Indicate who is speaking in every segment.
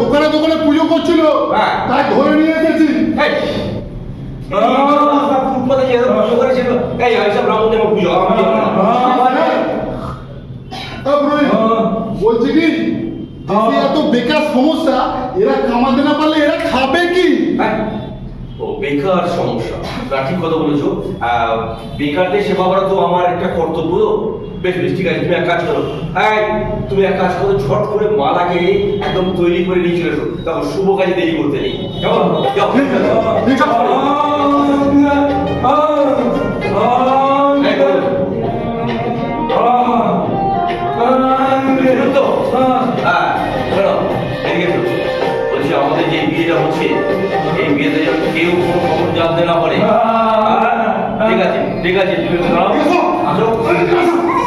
Speaker 1: দোকানে দোকানে পুজো করছিল।
Speaker 2: হ্যাঁ।
Speaker 1: তাই ধরে নিয়ে এসেছি। বলছি কি হ্যাঁ। এত বেকার সমস্যা এরা কামাতে না পারলে এরা খাবে কি?
Speaker 2: হ্যাঁ। ও বেকার সমস্যা। তা ঠিক কথা বলেছ। বেকারদের সেবা করা তো আমার একটা কর্তব্য বেশ বেশ ঠিক আছে তুমি এক কাজ করো। এই তুমি এক কাজ করো ঝট করে মালাকে একদম তৈরি করে নিয়ে চলে এসো। তখন শুভ কাজে দেরি করতে নেই। কেমন? যাও,
Speaker 1: ঠিক আছে।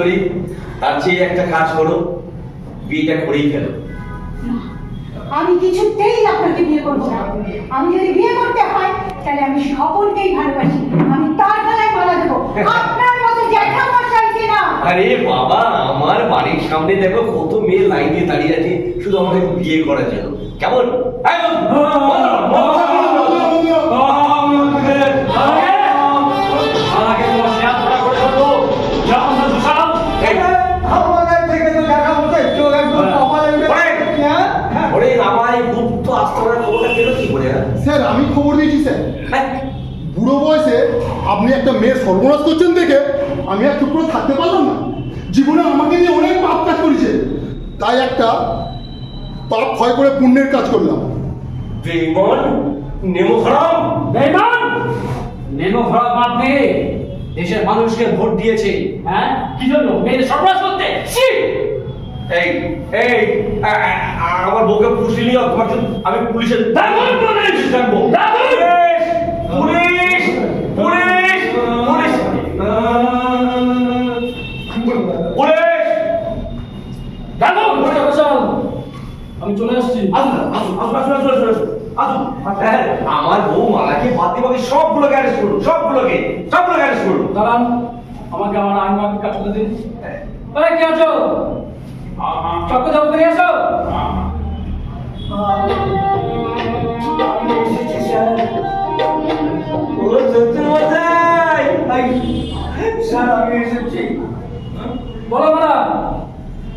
Speaker 2: সুন্দরী তার চেয়ে একটা কাজ করো বিয়েটা করেই ফেলো।
Speaker 3: আমি কিছুতেই আপনাকে বিয়ে করব না। আমি যদি বিয়ে করতে হয় তাহলে আমি সকলকেই ভালোবাসি। আমি তার গলায় মালা দেবো। আপনার মতো জ্যাঠা মশাইকে না।
Speaker 2: আরে বাবা আমার বাড়ির সামনে দেখো কত মেয়ে লাইন দিয়ে দাঁড়িয়ে আছে শুধু আমাকে বিয়ে করার জন্য। কেমন?
Speaker 1: স্যার
Speaker 2: হ্যাঁ?
Speaker 1: বুড়ো বয়সে আপনি একটা মেয়ের সর্বনাশ করছেন দেখে আমি আর চুপ করে থাকতে পারলাম না। জীবনে আমাকে নিয়ে অনেক পাপ কাজ করেছে। তাই একটা পাপ ক্ষয় করে পুণ্যের কাজ করলাম।
Speaker 2: বেঈমান নেমো খারাপ
Speaker 4: বেইমান! নেমো বাদ দিয়ে দেশের মানুষকে ভোট দিয়েছে হ্যাঁ? কি জন্য? মেয়েদের সর্বনাশ করতে!
Speaker 2: এই এই আ- আ- আ- আমার বউকে পুষি নিয়ে তোমার জন্য আমি
Speaker 4: police!
Speaker 2: Police! Police! Police! Police!
Speaker 4: বসে আমি চলে আসছি।
Speaker 2: হ্যাঁ, আমার বউ মালাকে বাদ দিয়ে বাকি সবগুলোকে অ্যারেস্ট করুন সবগুলোকে সবগুলোকে অ্যারেস্ট করুন।
Speaker 4: দাঁড়ান আমাকে আমার আইন মাফিক কাজ করতে দিন। এই কে আছো? চক্র যাব করে আসো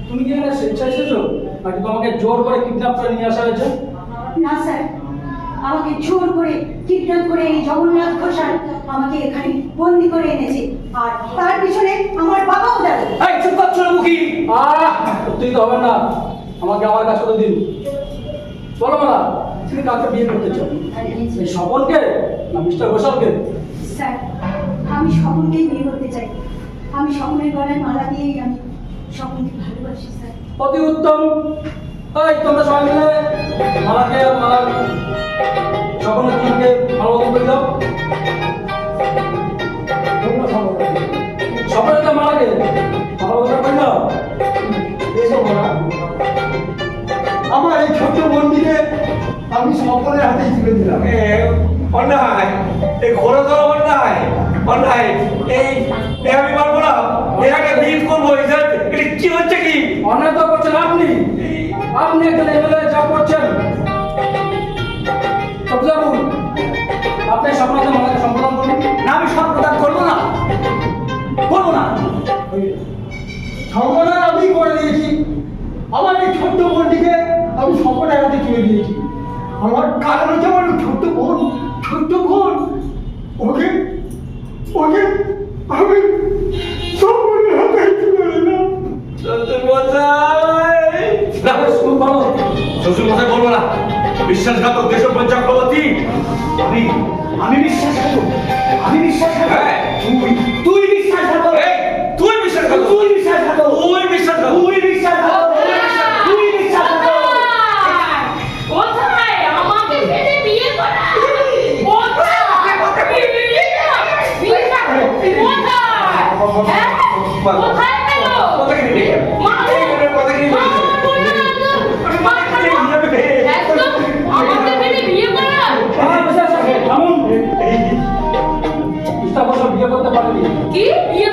Speaker 4: তুমি কি এখানে তোমাকে জোর করে নিয়ে আসা
Speaker 3: স্যার আমাকে জোর করে কিডন্যাপ করে এই জগন্নাথ ঘোষাল আমাকে এখানে বন্দি করে এনেছে। আর তার পিছনে আমার বাবাও দাঁড়ায়
Speaker 4: চুপ তুই তো না আমাকে আমার কাজ করে দিন। বলো মালা তুমি কাকে বিয়ে করতে চাও? এই স্বপনকে না মিস্টার ঘোষালকে?
Speaker 3: স্যার আমি সবনকেই বিয়ে করতে চাই। আমি সকলের গলায় মালা দিয়েই আমি সবনকে ভালোবাসি স্যার।
Speaker 4: অতি উত্তম। এই তোমরা সবাই মিলে মালাকে আর মালার সকলের দুজনকে ভালো
Speaker 5: আমি সকলের হাতেই তুলে দিলাম।
Speaker 2: এ, অন্যায়। এই ঘোরতর অন্যায়। অন্যায়। এই আমি পারব না। এ একটা বিট করব এটা কি হচ্ছে কি?
Speaker 4: অন্যায় তো করছেন আপনি। আপনি একটা লেভেলে যা করছেন। সবজাবু আপনি সকলকে মালাকে সম্পাদন করুন।
Speaker 5: না আমি সব প্রদান করব না। করব না। সমাধান আমি করে দিয়েছি। আমার এই ছোট্ট বোনটিকে আমি সকলের হাতে তুলে দিয়েছি। আমার কারণ হচ্ছে আমার ছোট্ট বোন ছোট্ট বোন। ওকে ওকে আমি সকলের হাতে তুলে দিলাম
Speaker 2: শ্বশুর মশাই বলব না। বিশ্বাসঘাতক দেশপ্রণ চক্রবর্তী
Speaker 5: আমি আমি বিশ্বাসঘাতক আমি বিশ্বাসঘাতক।
Speaker 2: হ্যাঁ।
Speaker 5: তুই তুই বিশ্বাসঘাতক।
Speaker 2: তুই বিশ্বাসঘাতক।
Speaker 5: তুই বিশ্বাসঘাতক।
Speaker 2: তুই বিশ্বাসঘাতক।
Speaker 5: তুই বিশ্বাসঘাতক।
Speaker 6: পারেনি
Speaker 3: কি বিয়ে